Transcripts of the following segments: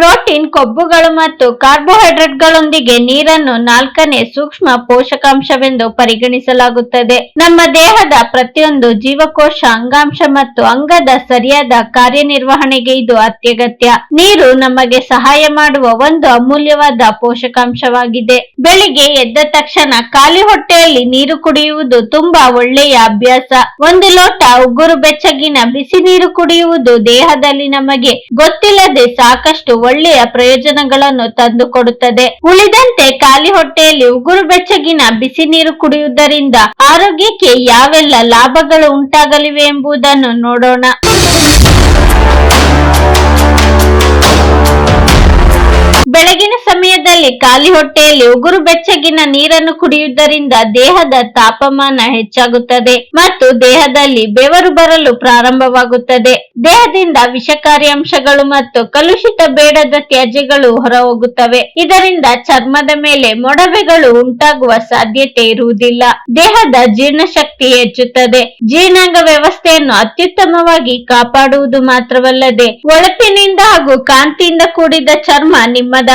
Protein ಕೊಬ್ಬುಗಳು ಮತ್ತು ಕಾರ್ಬೋಹೈಡ್ರೇಟ್ಗಳೊಂದಿಗೆ ನೀರನ್ನು ನಾಲ್ಕನೇ ಸೂಕ್ಷ್ಮ ಪೋಷಕಾಂಶವೆಂದು ಪರಿಗಣಿಸಲಾಗುತ್ತದೆ. ನಮ್ಮ ದೇಹದ ಪ್ರತಿಯೊಂದು ಜೀವಕೋಶ, ಅಂಗಾಂಶ ಮತ್ತು ಅಂಗದ ಸರಿಯಾದ ಕಾರ್ಯನಿರ್ವಹಣೆಗೆ ಇದು ಅತ್ಯಗತ್ಯ. ನೀರು ನಮಗೆ ಸಹಾಯ ಮಾಡುವ ಒಂದು ಅಮೂಲ್ಯವಾದ ಪೋಷಕಾಂಶವಾಗಿದೆ. ಬೆಳಿಗ್ಗೆ ಎದ್ದ ತಕ್ಷಣ ಖಾಲಿ ಹೊಟ್ಟೆಯಲ್ಲಿ ನೀರು ಕುಡಿಯುವುದು ತುಂಬಾ ಒಳ್ಳೆಯ ಅಭ್ಯಾಸ. ಒಂದು ಲೋಟ ಉಗುರು ಬೆಚ್ಚಗಿನ ಬಿಸಿ ನೀರು ಕುಡಿಯುವುದು ದೇಹದಲ್ಲಿ ನಮಗೆ ಗೊತ್ತಿಲ್ಲದೆ ಸಾಕಷ್ಟು ಒಳ್ಳೆಯ ಪ್ರಯೋಜನಗಳನ್ನು ತಂದುಕೊಡುತ್ತದೆ. ಉಳಿದಂತೆ ಖಾಲಿ ಹೊಟ್ಟೆಯಲ್ಲಿ ಉಗುರು ಬೆಚ್ಚಗಿನ ಬಿಸಿ ನೀರು ಕುಡಿಯುವುದರಿಂದ ಆರೋಗ್ಯಕ್ಕೆ ಯಾವೆಲ್ಲ ಲಾಭಗಳು ಉಂಟಾಗಲಿವೆ ಎಂಬುದನ್ನು ನೋಡೋಣ. ಬೆಳಗಿನ ಸಮಯದಲ್ಲಿ ಖಾಲಿ ಹೊಟ್ಟೆಯಲ್ಲಿ ಉಗುರು ಬೆಚ್ಚಗಿನ ನೀರನ್ನು ಕುಡಿಯುವುದರಿಂದ ದೇಹದ ತಾಪಮಾನ ಹೆಚ್ಚಾಗುತ್ತದೆ ಮತ್ತು ದೇಹದಲ್ಲಿ ಬೆವರು ಬರಲು ಪ್ರಾರಂಭವಾಗುತ್ತದೆ. ದೇಹದಿಂದ ವಿಷಕಾರಿ ಅಂಶಗಳು ಮತ್ತು ಕಲುಷಿತ ಬೇಡದ ತ್ಯಾಜ್ಯಗಳು ಹೊರಹೋಗುತ್ತವೆ. ಇದರಿಂದ ಚರ್ಮದ ಮೇಲೆ ಮೊಡವೆಗಳು ಉಂಟಾಗುವ ಸಾಧ್ಯತೆ ಇರುವುದಿಲ್ಲ. ದೇಹದ ಜೀರ್ಣಶಕ್ತಿ ಹೆಚ್ಚುತ್ತದೆ. ಜೀರ್ಣಾಂಗ ವ್ಯವಸ್ಥೆಯನ್ನು ಅತ್ಯುತ್ತಮವಾಗಿ ಕಾಪಾಡುವುದು ಮಾತ್ರವಲ್ಲದೆ, ಒಳಪಿನಿಂದ ಹಾಗೂ ಕಾಂತಿಯಿಂದ ಕೂಡಿದ ಚರ್ಮ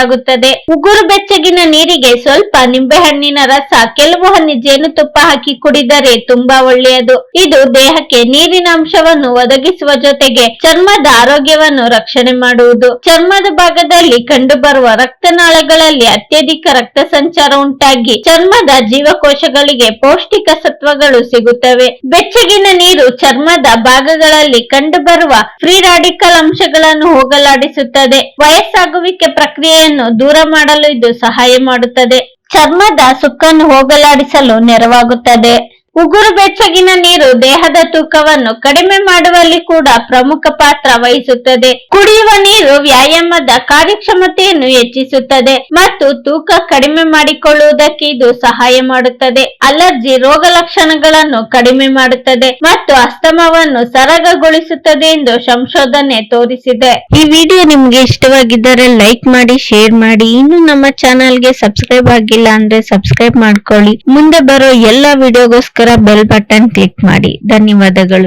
ನಿಮ್ಮದಾಗುತ್ತದೆ ಉಗುರು ಬೆಚ್ಚಗಿನ ನೀರಿಗೆ ಸ್ವಲ್ಪ ನಿಂಬೆಹಣ್ಣಿನ ರಸ, ಕೆಲವು ಹನಿ ಜೇನುತುಪ್ಪ ಹಾಕಿ ಕುಡಿದರೆ ತುಂಬಾ ಒಳ್ಳೆಯದು. ಇದು ದೇಹಕ್ಕೆ ನೀರಿನ ಅಂಶವನ್ನು ಒದಗಿಸುವ ಜೊತೆಗೆ ಚರ್ಮದ ಆರೋಗ್ಯವನ್ನು ರಕ್ಷಣೆ ಮಾಡುವುದು. ಚರ್ಮದ ಭಾಗದಲ್ಲಿ ಕಂಡುಬರುವ ರಕ್ತನಾಳಗಳಲ್ಲಿ ಅತ್ಯಧಿಕ ರಕ್ತ ಸಂಚಾರ ಉಂಟಾಗಿ ಚರ್ಮದ ಜೀವಕೋಶಗಳಿಗೆ ಪೌಷ್ಟಿಕ ಸತ್ವಗಳು ಸಿಗುತ್ತವೆ. ಬೆಚ್ಚಗಿನ ನೀರು ಚರ್ಮದ ಭಾಗಗಳಲ್ಲಿ ಕಂಡುಬರುವ ಫ್ರೀ ರಾಡಿಕಲ್ ಅಂಶಗಳನ್ನು ಹೋಗಲಾಡಿಸುತ್ತದೆ. ವಯಸ್ಸಾಗುವಿಕೆ ಪ್ರಕ್ರಿಯೆಯನ್ನು ದೂರ ಮಾಡಲು ಇದು ಸಹಾಯ ಮಾಡುತ್ತದೆ. ಚರ್ಮದ ಸುಕ್ಕನ್ನು ಹೋಗಲಾಡಿಸಲು ನೆರವಾಗುತ್ತದೆ. ಉಗುರು ಬೆಚ್ಚಗಿನ ನೀರು ದೇಹದ ತೂಕವನ್ನು ಕಡಿಮೆ ಮಾಡುವಲ್ಲಿ ಕೂಡ ಪ್ರಮುಖ ಪಾತ್ರ ವಹಿಸುತ್ತದೆ. ಕುಡಿಯುವ ನೀರು ವ್ಯಾಯಾಮದ ಕಾರ್ಯಕ್ಷಮತೆಯನ್ನು ಹೆಚ್ಚಿಸುತ್ತದೆ ಮತ್ತು ತೂಕ ಕಡಿಮೆ ಮಾಡಿಕೊಳ್ಳುವುದಕ್ಕೆ ಇದು ಸಹಾಯ ಮಾಡುತ್ತದೆ. ಅಲರ್ಜಿ ರೋಗ ಲಕ್ಷಣಗಳನ್ನು ಕಡಿಮೆ ಮಾಡುತ್ತದೆ ಮತ್ತು ಅಸ್ತಮವನ್ನು ಸರಗಗೊಳಿಸುತ್ತದೆ ಎಂದು ಸಂಶೋಧನೆ ತೋರಿಸಿದೆ. ಈ ವಿಡಿಯೋ ನಿಮ್ಗೆ ಇಷ್ಟವಾಗಿದ್ದರೆ ಲೈಕ್ ಮಾಡಿ, ಶೇರ್ ಮಾಡಿ. ಇನ್ನು ನಮ್ಮ ಚಾನೆಲ್ಗೆ ಸಬ್ಸ್ಕ್ರೈಬ್ ಆಗಿಲ್ಲ ಅಂದ್ರೆ ಸಬ್ಸ್ಕ್ರೈಬ್ ಮಾಡ್ಕೊಳ್ಳಿ. ಮುಂದೆ ಬರೋ ಎಲ್ಲಾ ವಿಡಿಯೋಗೋಸ್ಕರ ಬೆಲ್ ಬಟನ್ ಕ್ಲಿಕ್ ಮಾಡಿ. ಧನ್ಯವಾದಗಳು.